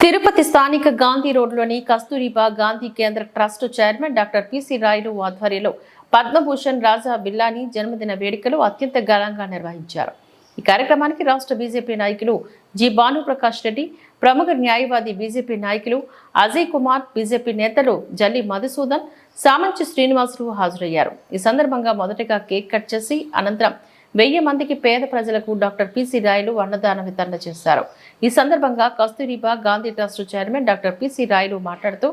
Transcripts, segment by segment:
తిరుపతి స్థానిక గాంధీ రోడ్లోని Kasturba Gandhi Kendra trust chairman doctor PC Rayudu ఆధ్వర్యంలో పద్మభూషణ్ రాజా బిల్లాని జన్మదిన వేడుకలు అత్యంత ఘనంగా నిర్వహించారు. ఈ కార్యక్రమానికి రాష్ట్ర బీజేపీ నాయకులు జి భానుప్రకాష్ రెడ్డి ప్రముఖ న్యాయవాది బీజేపీ నాయకులు అజయ్ కుమార్ బీజేపీ నేతలు జల్లి మధుసూదన్ సామంచి శ్రీనివాసులు హాజరయ్యారు. ఈ సందర్భంగా మొదటగా కేక్ కట్ చేసి అనంతరం వెయ్యి మందికి పేద ప్రజలకు డాక్టర్ పిసి రాయలు అన్నదాన వితరణ చేశారు. ఈ సందర్భంగా Kasturba Gandhi trust chairman doctor P C మాట్లాడుతూ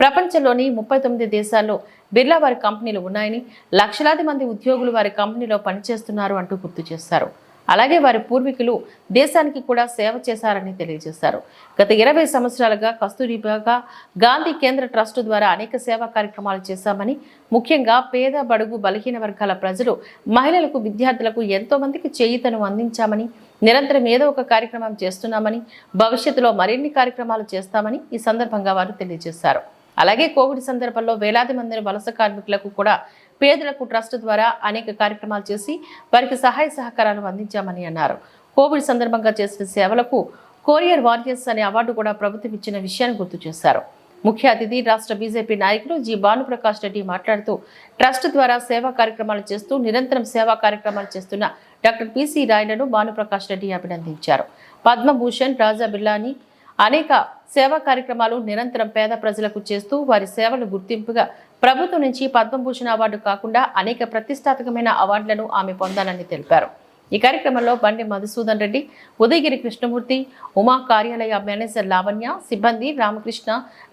ప్రపంచంలోని ముప్పై తొమ్మిది దేశాల్లో బిర్లా వారి కంపెనీలు ఉన్నాయని లక్షలాది మంది ఉద్యోగులు వారి కంపెనీలో పనిచేస్తున్నారు అంటూ గుర్తు చేశారు. అలాగే వారి పూర్వీకులు దేశానికి కూడా సేవ చేశారని తెలియజేశారు. గత ఇరవై సంవత్సరాలుగా కస్తూరిబాగా గాంధీ కేంద్ర ట్రస్ట్ ద్వారా అనేక సేవా కార్యక్రమాలు చేశామని ముఖ్యంగా పేద బడుగు బలహీన వర్గాల ప్రజలు మహిళలకు విద్యార్థులకు ఎంతో మందికి చేయితను అందించామని నిరంతరం ఏదో ఒక కార్యక్రమం చేస్తున్నామని భవిష్యత్తులో మరిన్ని కార్యక్రమాలు చేస్తామని ఈ సందర్భంగా వారు తెలియజేశారు. అలాగే కోవిడ్ సందర్భంలో వేలాది మంది వలస కార్మికులకు కూడా పేదలకు ట్రస్ట్ ద్వారా అనేక కార్యక్రమాలు చేసి వారికి సహాయ సహకారాలు అందించామని అన్నారు. కోవిడ్ సందర్భంగా చేసిన సేవలకు కోరియర్ వారియర్స్ అనే అవార్డు కూడా ప్రభుత్వం ఇచ్చిన విషయాన్ని గుర్తు చేశారు. ముఖ్య అతిథి రాష్ట్ర బీజేపీ నాయకులు జి భానుప్రకాష్ రెడ్డి మాట్లాడుతూ ట్రస్ట్ ద్వారా సేవా కార్యక్రమాలు చేస్తూ నిరంతరం సేవా కార్యక్రమాలు చేస్తున్న డాక్టర్ పిసి రాయలను భానుప్రకాష్ రెడ్డి అభినందించారు. పద్మభూషణ్ రాజా బిల్లాని అనేక సేవా కార్యక్రమాలు నిరంతరం పేద ప్రజలకు చేస్తూ వారి సేవలు గుర్తింపుగా ప్రభుత్వం నుంచి పద్మభూషణ అవార్డు కాకుండా అనేక ప్రతిష్టాత్మకమైన అవార్డులను ఆమె పొందాలని తెలిపారు. ఈ కార్యక్రమంలో బండి మధుసూదన్ రెడ్డి ఉదయగిరి కృష్ణమూర్తి ఉమా కార్యాలయ మేనేజర్ లావణ్య సిబ్బంది రామకృష్ణ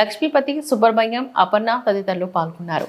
లక్ష్మీపతి సుబ్రహ్మణ్యం అపర్ణ తదితరులు పాల్గొన్నారు.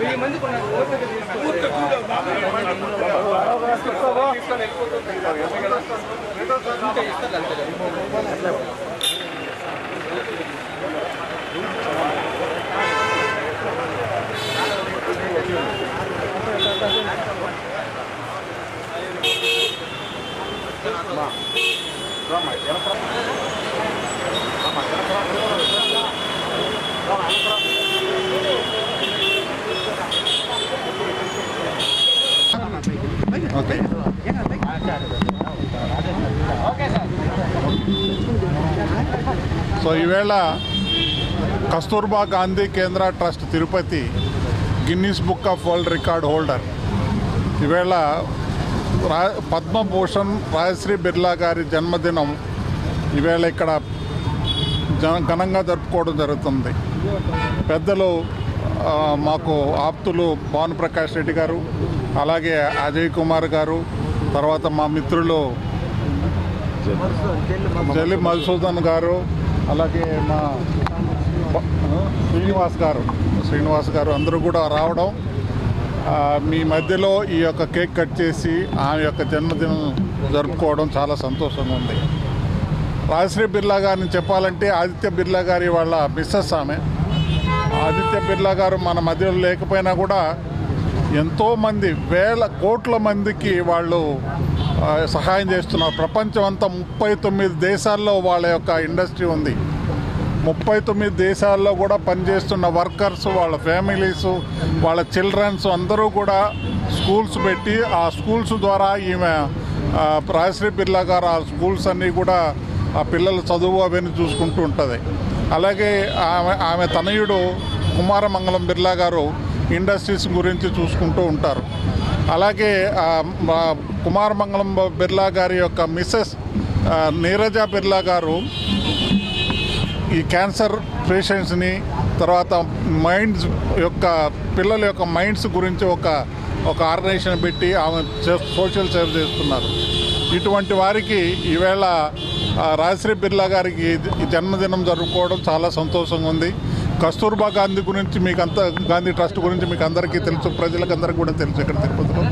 వెయ్యి మంది Come on. ఓకే సో ఈవేళ Kasturba Gandhi Kendra trust Tirupati Guinness book of world record holder. ఈవేళ రా పద్మభూషణ్ రాజశ్రీ బిర్లా గారి జన్మదినం ఈవేళ ఇక్కడ జన ఘనంగా జరుపుకోవడం జరుగుతుంది. పెద్దలు మాకు ఆప్తులు భానుప్రకాష్ రెడ్డి గారు అలాగే అజయ్ కుమార్ గారు తర్వాత మా మిత్రులు జల్లి మధుసూదన్ గారు అలాగే మా శ్రీనివాస్ గారు. శ్రీనివాస్ గారు అందరూ కూడా రావడం మీ మధ్యలో ఈ యొక్క కేక్ కట్ చేసి ఆమె యొక్క జన్మదినం జరుపుకోవడం చాలా సంతోషంగా ఉంది. రాజశ్రీ బిర్లా గారిని చెప్పాలంటే ఆదిత్య బిర్లా గారి వాళ్ళ మిస్సెస్ ఆమె. ఆదిత్య బిర్లా గారు మన మధ్యలో లేకపోయినా కూడా ఎంతోమంది వేల కోట్ల మందికి వాళ్ళు సహాయం చేస్తున్నారు. ప్రపంచం అంతా ముప్పై తొమ్మిది దేశాల్లో వాళ్ళ యొక్క ఇండస్ట్రీ ఉంది. ముప్పై తొమ్మిది దేశాల్లో కూడా పనిచేస్తున్న వర్కర్స్ వాళ్ళ ఫ్యామిలీస్ వాళ్ళ చిల్డ్రన్స్ అందరూ కూడా స్కూల్స్ పెట్టి ఆ స్కూల్స్ ద్వారా ఈమె రాజశ్రీ బిర్లా గారు ఆ స్కూల్స్ అన్నీ కూడా ఆ పిల్లల చదువు అవన్నీ చూసుకుంటూ ఉంటుంది. అలాగే ఆమె ఆమె తనయుడు కుమారమంగళం బిర్లా గారు ఇండస్ట్రీస్ గురించి చూసుకుంటూ ఉంటారు. అలాగే మా కుమారమంగళం బిర్లా గారి యొక్క మిస్సెస్ నీరజ బిర్లా గారు ఈ క్యాన్సర్ పేషెంట్స్ని తర్వాత మైండ్స్ యొక్క పిల్లల యొక్క మైండ్స్ గురించి ఒక ఒక ఆర్గనైజేషన్ పెట్టి ఆమె చే- సోషల్ సేవ చేస్తున్నారు. ఇటువంటి వారికి ఈవేళ రాజశ్రీ బిర్లా గారికి ఈ జన్మదినం జరుపుకోవడం చాలా సంతోషంగా ఉంది. కస్తూర్బా గాంధీ గురించి మీకు అంత గాంధీ ట్రస్ట్ గురించి మీకు అందరికీ తెలుసు ప్రజలకు అందరికీ కూడా తెలుసు ఇక్కడ తిరుపతిలో.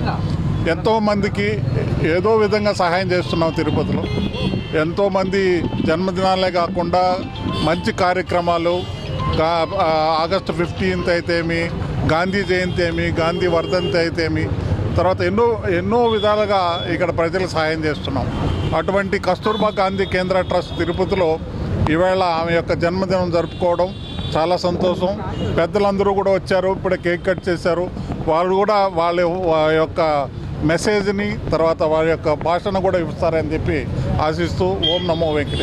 ఎంతోమందికి ఏదో విధంగా సహాయం చేస్తున్నాం తిరుపతిలో. ఎంతోమంది జన్మదినాలే కాకుండా మంచి కార్యక్రమాలు ఆగస్టు ఫిఫ్టీన్త్ అయితేమి గాంధీ జయంతి ఏమి గాంధీ వర్ధంతి అయితేమి తర్వాత ఎన్నో ఎన్నో విధాలుగా ఇక్కడ ప్రజలకు సహాయం చేస్తున్నాం. అటువంటి కస్తూర్బా గాంధీ కేంద్ర ట్రస్ట్ తిరుపతిలో ఈవేళ ఆమె యొక్క జన్మదినం జరుపుకోవడం చాలా సంతోషం. పెద్దలందరూ కూడా వచ్చారు ఇప్పుడే కేక్ కట్ చేశారు. వాళ్ళు కూడా వాళ్ళ యొక్క మెసేజ్ని తర్వాత వారి యొక్క భాషను కూడా ఇస్తారని చెప్పి ఆశిస్తూ ఓం నమో వెంకటేష్